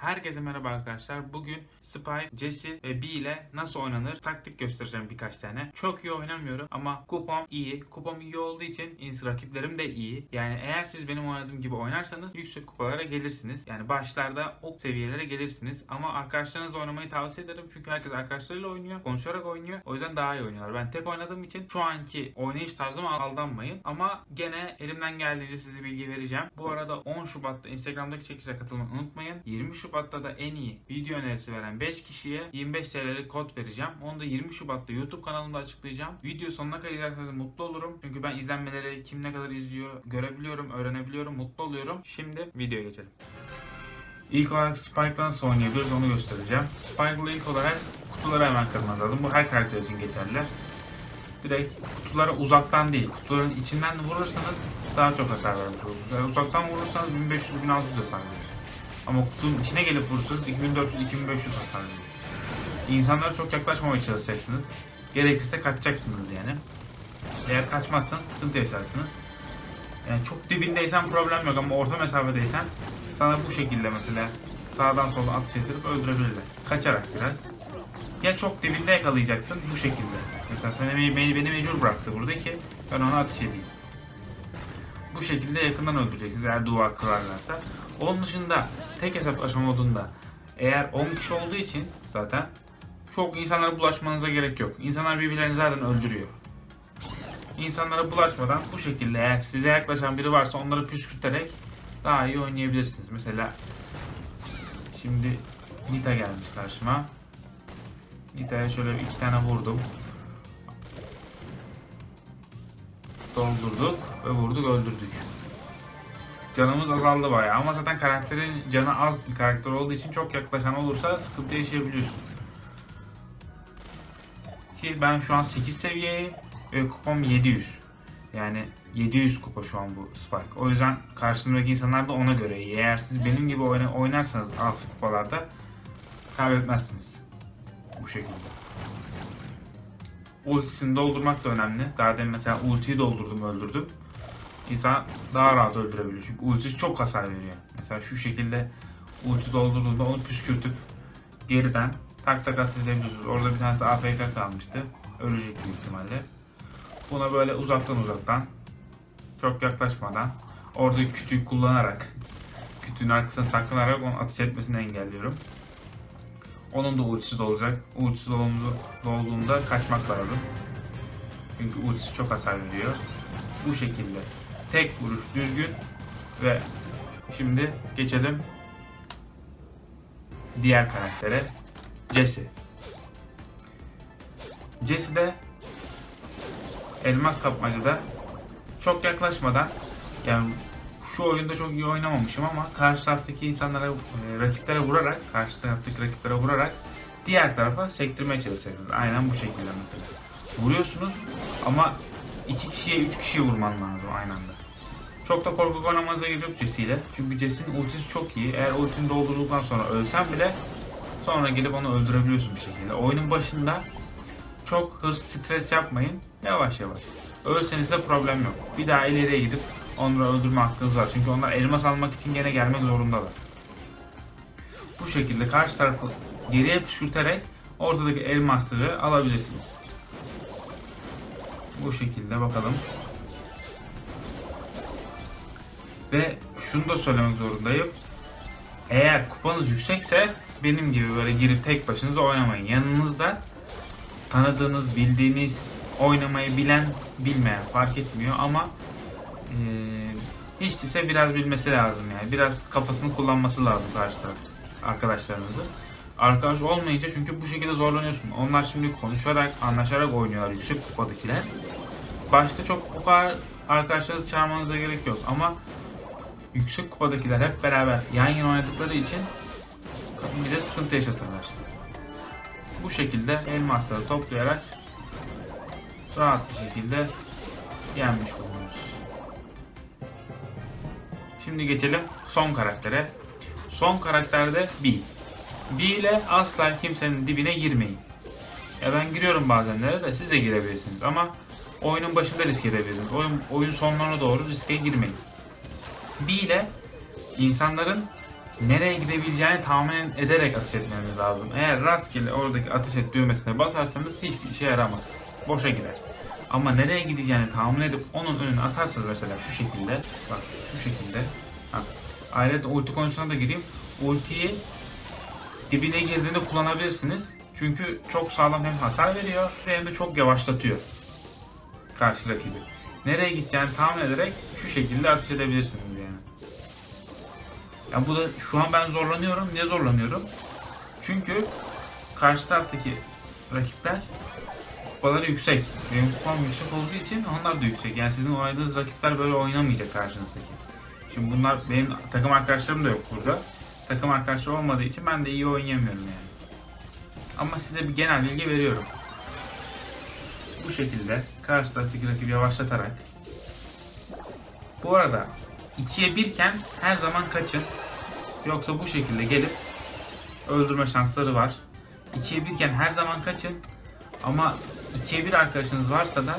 Herkese merhaba arkadaşlar. Bugün Spike, Jesse ve B ile nasıl oynanır taktik göstereceğim birkaç tane. Çok iyi oynamıyorum ama kupam iyi. Kupam iyi olduğu için ins rakiplerim de iyi. Yani eğer siz benim oynadığım gibi oynarsanız yüksek kupalara gelirsiniz. Yani başlarda o seviyelere gelirsiniz. Ama arkadaşlarınızla oynamayı tavsiye ederim. Çünkü herkes arkadaşlarıyla oynuyor. Konuşarak oynuyor. O yüzden daha iyi oynuyorlar. Ben tek oynadığım için şu anki oynayış tarzıma aldanmayın. Ama gene elimden geldiğince size bilgi vereceğim. Bu arada 10 Şubat'ta Instagram'daki çekilişe katılmayı unutmayın. 20 Şubat'ta da en iyi video önerisi veren 5 kişiye 25 TL'lik kod vereceğim. Onu da 20 Şubat'ta YouTube kanalımda açıklayacağım. Video sonuna kadar izlerseniz mutlu olurum. Çünkü ben izlenmeleri kim ne kadar izliyor görebiliyorum, öğrenebiliyorum, mutlu oluyorum. Şimdi videoya geçelim. İlk olarak Spike'la nasıl oynayabiliriz onu göstereceğim. Spike'la ilk olarak kutuları hemen kırmanız lazım. Bu her karakter için geçerli. Direkt kutulara uzaktan değil, kutuların içinden de vurursanız daha çok hasar vermiş olursunuz. Yani uzaktan vurursanız 1500-1600 hasar verir. Ama kutunun içine gelip vurursanız 2400-2500 hasar verir. İnsanlara çok yaklaşmamaya çalışacaksınız. Gerekirse kaçacaksınız yani. Eğer kaçmazsanız sıkıntı yaşarsınız. Yani çok dibindeysen problem yok ama orta mesafedeysen sana bu şekilde mesela sağdan sola atış ettirip öldürebilirler. Kaçarak biraz. Ya çok dibinde yakalayacaksın bu şekilde. Mesela seni, beni, beni mecbur bıraktı burada ki ben ona atış edeyim. Bu şekilde yakından öldüreceksiniz eğer duvar kırarlarsa. Onun dışında tek hesaplaşma modunda eğer 10 kişi olduğu için zaten çok insanlara bulaşmanıza gerek yok. İnsanlar birbirlerini zaten öldürüyor. İnsanlara bulaşmadan bu şekilde eğer size yaklaşan biri varsa onları püskürterek daha iyi oynayabilirsiniz. Mesela şimdi Nita gelmiş karşıma. Nita'ya şöyle iki tane vurdum. Doldurduk ve vurduk öldürdük. Canımız azaldı bayağı ama zaten karakterin canı az bir karakter olduğu için çok yaklaşan olursa sıkıntı yaşayabiliyorsun. Ki ben şu an 8 seviyeye ve kupam 700. Yani 700 kupa şu an bu Spike. O yüzden karşımdaki insanlar da ona göre. Eğer siz benim gibi oyna- oynarsanız alt kupalarda kaybetmezsiniz. Bu şekilde. Ultisini doldurmak da önemli. Daha demin mesela ultiyi doldurdum öldürdüm. İnsan daha rahat öldürebiliyor. Çünkü ultisi çok hasar veriyor. Mesela şu şekilde ulti doldurduğunda onu püskürtüp geriden tak tak atış edebiliyorsunuz. Orada bir tanesi AFK kalmıştı. Ölecek büyük ihtimalle. Buna böyle uzaktan uzaktan çok yaklaşmadan orada kütüğü kullanarak kütüğün arkasına saklanarak onu atış etmesini engelliyorum. Onun da ultisi dolacak. Ultisi dolduğunda kaçmak lazım. Çünkü ultisi çok hasar veriyor. Bu şekilde. Tek vuruş düzgün ve şimdi geçelim diğer karaktere Jesse. Jesse de elmas kapmacada çok yaklaşmadan yani şu oyunda çok iyi oynamamışım ama karşı taraftaki insanlara, e, rakiplere vurarak, karşı taraftaki rakiplere vurarak diğer tarafa sektirmeye çalışacaksınız. Aynen bu şekilde mesela. Vuruyorsunuz ama iki kişiye, üç kişiye vurman lazım aynı anda. Çok da korkak oynamanıza gerek yok Jesse ile. Çünkü Jesse'nin ultisi çok iyi. Eğer ultini doldurduktan sonra ölsen bile sonra gelip onu öldürebiliyorsun bir şekilde. Oyunun başında çok hırs, stres yapmayın. Yavaş yavaş. Ölseniz de problem yok. Bir daha ileriye gidip onları öldürme hakkınız var. Çünkü onlar elmas almak için gene gelmek zorundalar. Bu şekilde karşı tarafı geriye püskürterek ortadaki elmasları alabilirsiniz. Bu şekilde bakalım. Ve şunu da söylemek zorundayım. Eğer kupanız yüksekse benim gibi böyle girip tek başınıza oynamayın. Yanınızda tanıdığınız, bildiğiniz, oynamayı bilen, bilmeyen fark etmiyor ama eee hiç değilse biraz bilmesi lazım yani. Biraz kafasını kullanması lazım karşı taraf arkadaşlarınızı. Arkadaş olmayınca çünkü bu şekilde zorlanıyorsun. Onlar şimdi konuşarak, anlaşarak oynuyorlar yüksek kupadakiler. Başta çok bu kadar arkadaşlarınızı çağırmanıza gerek yok ama yüksek kupadakiler hep beraber yan yana oynadıkları için bize sıkıntı yaşatırlar. Bu şekilde elmasları toplayarak rahat bir şekilde yenmiş bulunuyoruz. Şimdi geçelim son karaktere. Son karakterde B. B ile asla kimsenin dibine girmeyin. Ya ben giriyorum bazenlere de siz de girebilirsiniz ama oyunun başında risk edebilirsiniz. Oyun, oyun sonlarına doğru riske girmeyin. B ile insanların nereye gidebileceğini tahmin ederek ateş etmeniz lazım. Eğer rastgele oradaki ateş et düğmesine basarsanız hiçbir işe yaramaz. Boşa gider. Ama nereye gideceğini tahmin edip onun önüne atarsanız mesela şu şekilde bak şu şekilde ha. Ayrıca ulti konusuna da gireyim. Ultiyi dibine girdiğinde kullanabilirsiniz. Çünkü çok sağlam hem hasar veriyor hem de çok yavaşlatıyor karşı rakibi. Nereye gideceğini tahmin ederek şu şekilde ateş edebilirsiniz yani. Ya bu da şu an ben zorlanıyorum. Niye zorlanıyorum? Çünkü karşı taraftaki rakipler kupaları yüksek. Benim kupam yüksek olduğu için onlar da yüksek. Yani sizin oynadığınız rakipler böyle oynamayacak karşınızdaki. Şimdi bunlar benim takım arkadaşlarım da yok burada. Takım arkadaşları olmadığı için ben de iyi oynayamıyorum yani. Ama size bir genel bilgi veriyorum. Bu şekilde karşı taraftaki rakibi yavaşlatarak bu arada 2'ye 1 iken her zaman kaçın. Yoksa bu şekilde gelip öldürme şansları var. 2'ye 1 iken her zaman kaçın. Ama 2'ye 1 arkadaşınız varsa da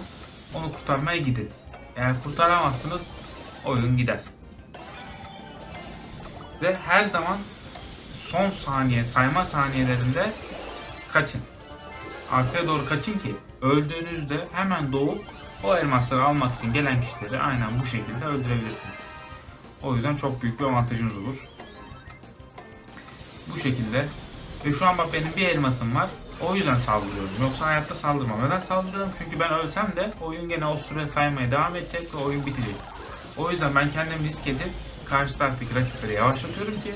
onu kurtarmaya gidin. Eğer kurtaramazsınız oyun gider. Ve her zaman son saniye sayma saniyelerinde kaçın. Arkaya doğru kaçın ki öldüğünüzde hemen doğup o elmasları almak için gelen kişileri aynen bu şekilde öldürebilirsiniz. O yüzden çok büyük bir avantajınız olur. Bu şekilde. Ve şu an bak benim bir elmasım var. O yüzden saldırıyorum. Yoksa hayatta saldırmam. Neden saldırıyorum? Çünkü ben ölsem de oyun gene o süre saymaya devam edecek ve oyun bitecek. O yüzden ben kendimi risk edip karşı taraftaki rakipleri yavaşlatıyorum ki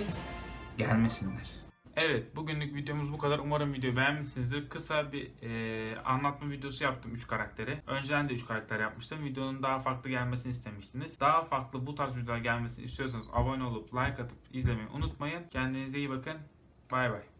gelmesinler. Evet bugünlük videomuz bu kadar. Umarım videoyu beğenmişsinizdir. Kısa bir e, anlatma videosu yaptım 3 karakteri. Önceden de 3 karakter yapmıştım. Videonun daha farklı gelmesini istemiştiniz. Daha farklı bu tarz videolar gelmesini istiyorsanız abone olup like atıp izlemeyi unutmayın. Kendinize iyi bakın. Bay bay.